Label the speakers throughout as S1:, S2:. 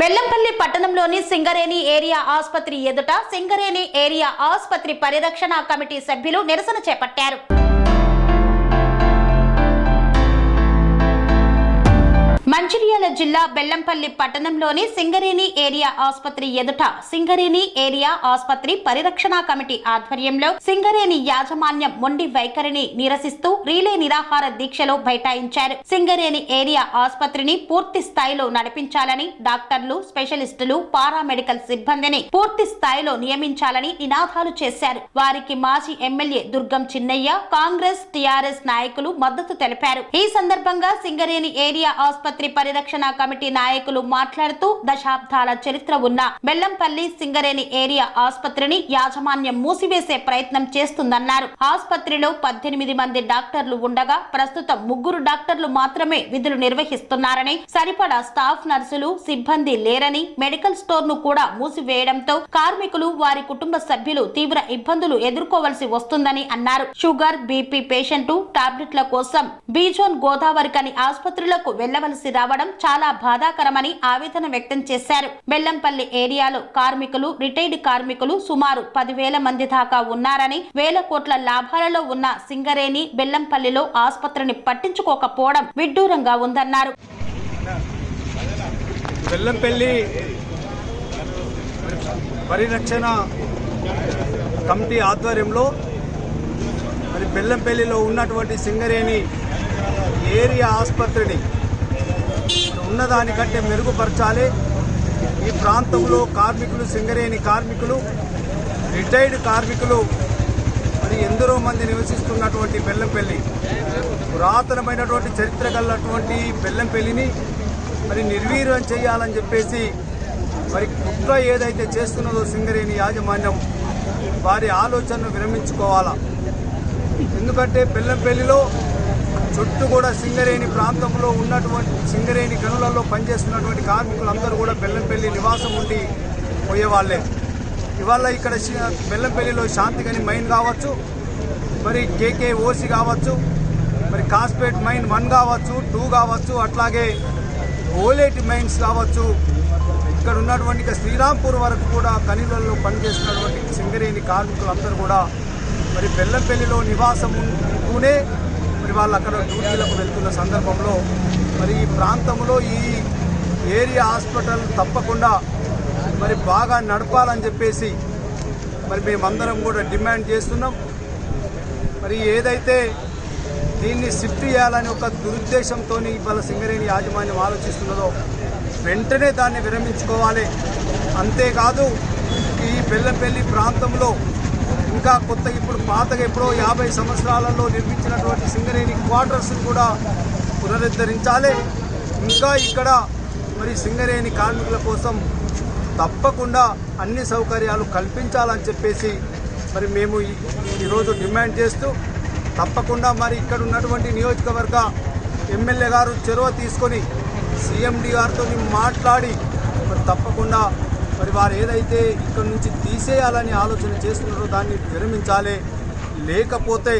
S1: బెల్లంపల్లి పట్టణంలోని సింగరేణి ఏరియా ఆసుపత్రి ఎదుట సింగరేణి ఏరియా ఆసుపత్రి పరిరక్షణ కమిటీ సభ్యులు నిరసన చేపట్టారు. మంచిర్యాల జిల్లా బెల్లంపల్లి పట్టణంలోని సింగరేణి ఏరియా ఆసుపత్రి ఎదుట సింగరేణి ఏరియా ఆసుపత్రి పరిరక్షణ కమిటీ ఆధ్వర్యంలో సింగరేణి యాజమాన్యం మొండి వైఖరిని నిరసిస్తూ రీలే నిరాహార దీక్షలో బైఠాయించారు. సింగరేణి ఏరియా ఆసుపత్రిని పూర్తి స్థాయిలో నడిపించాలని డాక్టర్లు స్పెషలిస్టులు పారామెడికల్ సిబ్బందిని పూర్తి స్థాయిలో నియమించాలని నినాదాలు చేశారు. వారికి మాజీ ఎమ్మెల్యే దుర్గం చిన్నయ్య కాంగ్రెస్ టీఆర్ఎస్ నాయకులు మద్దతు తెలిపారు. ఈ సందర్భంగా సింగరేణి ఏరియా ఆసుపత్రి పరిరక్షణ కమిటీ నాయకులు మాట్లాడుతూ దశాబ్దాల చరిత్ర ఉన్న బెల్లంపల్లి సింగరేణి ఏరియా ఆసుపత్రిని యాజమాన్యం మూసివేసే ప్రయత్నం చేస్తుందన్నారు. ఆసుపత్రిలో పద్దెనిమిది మంది డాక్టర్లు ఉండగా ప్రస్తుతం ముగ్గురు డాక్టర్లు మాత్రమే విధులు నిర్వహిస్తున్నారని సరిపడా స్టాఫ్ నర్సులు సిబ్బంది లేరని మెడికల్ స్టోర్ను కూడా మూసివేయడంతో కార్మికులు వారి కుటుంబ సభ్యులు తీవ్ర ఇబ్బందులు ఎదుర్కోవలసి వస్తుందని అన్నారు. షుగర్ బీపీ పేషెంట్ టాబ్లెట్ల కోసం బీజోన్ గోదావరికని ఆసుపత్రులకు వెళ్ళవలసి రావడం చాలా బాధాకరమని ఆవేదన వ్యక్తం చేశారు. బెల్లంపల్లి ఏరియాలో కార్మికులు రిటైర్డ్ కార్మికులు సుమారు పదివేల మంది దాకా ఉన్నారని వేల కోట్ల లాభాలలో ఉన్న సింగరేణి బెల్లంపల్లిలో ఆసుపత్రిని పట్టించుకోకపోవడం విడ్డూరంగా ఉందన్నారు.
S2: బెల్లంపల్లి పరిరక్షణ కమిటీ ఆధ్వర్యంలో మరి బెల్లంపల్లిలో ఉన్నటువంటి సింగరేణి ఏరియా ఆసుపత్రిని ఉన్నదానికంటే మెరుగుపరచాలి. ఈ ప్రాంతంలో కార్మికులు సింగరేణి కార్మికులు రిటైర్డ్ కార్మికులు మరి ఎందరో మంది నివసిస్తున్నటువంటి బెల్లంపల్లి. పురాతనమైనటువంటి చరిత్ర గలటువంటి బెల్లంపల్లిని మరి నిర్వీర్యం చేయాలని చెప్పేసి మరి కుట్ర ఏదైతే చేస్తున్నదో సింగరేణి యాజమాన్యం వారి ఆలోచనను విరమించుకోవాలా? ఎందుకంటే బెల్లంపల్లిలో చుట్టూ కూడా సింగరేణి ప్రాంతంలో ఉన్నటువంటి సింగరేణి గనులలో పనిచేస్తున్నటువంటి కార్మికులందరూ కూడా బెల్లంపల్లి నివాసం ఉండి పోయేవాళ్ళే. ఇవాళ ఇక్కడ బెల్లంపల్లిలో బెల్లంపల్లిలో శాంతిగని మైన్ కావచ్చు మరి కేకే ఓసి కావచ్చు మరి కాస్పేట్ మైన్ వన్ కావచ్చు టూ కావచ్చు అట్లాగే ఓలేటి మైన్స్ కావచ్చు. ఇక్కడ ఉన్నటువంటి ఇక శ్రీరాంపూర్ వరకు కూడా ఖనిలలో పనిచేస్తున్నటువంటి సింగరేణి కార్మికులందరూ కూడా మరి బెల్లంపల్లిలో నివాసం ఉంటూనే మరి వాళ్ళు అక్కడ డ్యూటీలకు వెళ్తున్న సందర్భంలో మరి ఈ ప్రాంతంలో ఈ ఏరియా హాస్పిటల్ తప్పకుండా మరి బాగా నడపాలని చెప్పేసి మరి మేమందరం కూడా డిమాండ్ చేస్తున్నాం. మరి ఏదైతే దీన్ని షిఫ్ట్ చేయాలని ఒక దురుద్దేశంతో ఇవాళ సింగరేణి యాజమాన్యం ఆలోచిస్తున్నదో వెంటనే దాన్ని విరమించుకోవాలి. అంతేకాదు ఈ బెల్లంపల్లి ప్రాంతంలో ఇంకా కొత్త ఇప్పుడు పాతగా ఎప్పుడో యాభై సంవత్సరాలలో నిర్మించినటువంటి సింగరేణి క్వార్టర్స్ని కూడా పునరుద్ధరించాలి. ఇంకా ఇక్కడ మరి సింగరేణి కార్మికుల కోసం తప్పకుండా అన్ని సౌకర్యాలు కల్పించాలని చెప్పేసి మరి మేము ఈరోజు డిమాండ్ చేస్తూ తప్పకుండా మరి ఇక్కడ ఉన్నటువంటి నియోజకవర్గ ఎమ్మెల్యే గారు చొరవ తీసుకొని సీఎండి గారితో మాట్లాడి మరి తప్పకుండా మరి వారు ఏదైతే ఇక్కడ నుంచి తీసేయాలని ఆలోచన చేస్తున్నారు దాన్ని విరమించాలి. లేకపోతే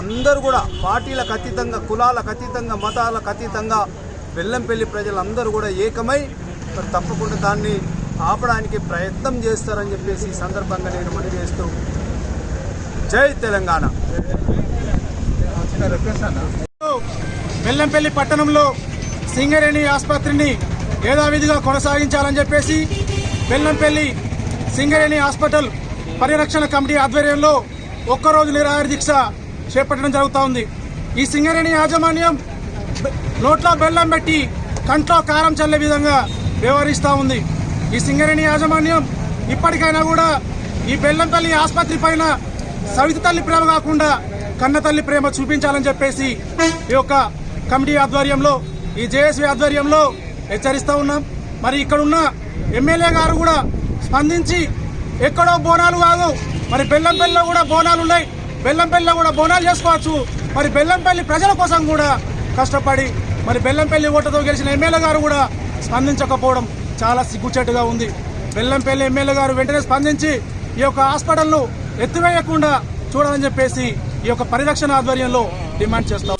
S2: అందరూ కూడా పార్టీలకు అతీతంగా కులాలకు అతీతంగా మతాలకు అతీతంగా బెల్లంపల్లి ప్రజలందరూ కూడా ఏకమై తప్పకుండా దాన్ని ఆపడానికి ప్రయత్నం చేస్తారని చెప్పేసి ఈ సందర్భంగా నేను మనవి చేస్తూ జై తెలంగాణ.
S3: బెల్లంపల్లి పట్టణంలో సింగరేణి ఆసుపత్రిని యథావిధిగా కొనసాగించాలని చెప్పేసి బెల్లంపల్లి సింగరేణి హాస్పిటల్ పరిరక్షణ కమిటీ ఆధ్వర్యంలో ఒక్కరోజు నిరాహార దీక్ష చేపట్టడం జరుగుతూ ఉంది. ఈ సింగరేణి యాజమాన్యం నోట్లో బెల్లం పెట్టి కంట్లో కారం చల్లే విధంగా వ్యవహరిస్తూ ఉంది. ఈ సింగరేణి యాజమాన్యం ఇప్పటికైనా కూడా ఈ బెల్లంపల్లి ఆసుపత్రి పైన సవితి తల్లి ప్రేమ కాకుండా కన్న తల్లి ప్రేమ చూపించాలని చెప్పేసి ఈ యొక్క కమిటీ ఆధ్వర్యంలో ఈ జేఎస్వి ఆధ్వర్యంలో హెచ్చరిస్తూ ఉన్నాం. మరి ఇక్కడున్న ఎమ్మెల్యే గారు కూడా స్పందించి ఎక్కడో బోనాలు కాదు. మరి బెల్లంపల్లిలో కూడా బోనాలు ఉన్నాయి. బెల్లంపల్లిలో కూడా బోనాలు చేసుకోవచ్చు. మరి బెల్లంపల్లి ప్రజల కోసం కూడా కష్టపడి మరి బెల్లంపల్లి ఓటతో గెలిచిన ఎమ్మెల్యే గారు కూడా స్పందించకపోవడం చాలా సిగ్గుచేటుగా ఉంది. బెల్లంపల్లి ఎమ్మెల్యే గారు వెంటనే స్పందించి ఈ యొక్క హాస్పిటల్ను ఎత్తివేయకుండా చూడాలని చెప్పేసి ఈ యొక్క పరిరక్షణ ఆధ్వర్యంలో డిమాండ్ చేస్తాం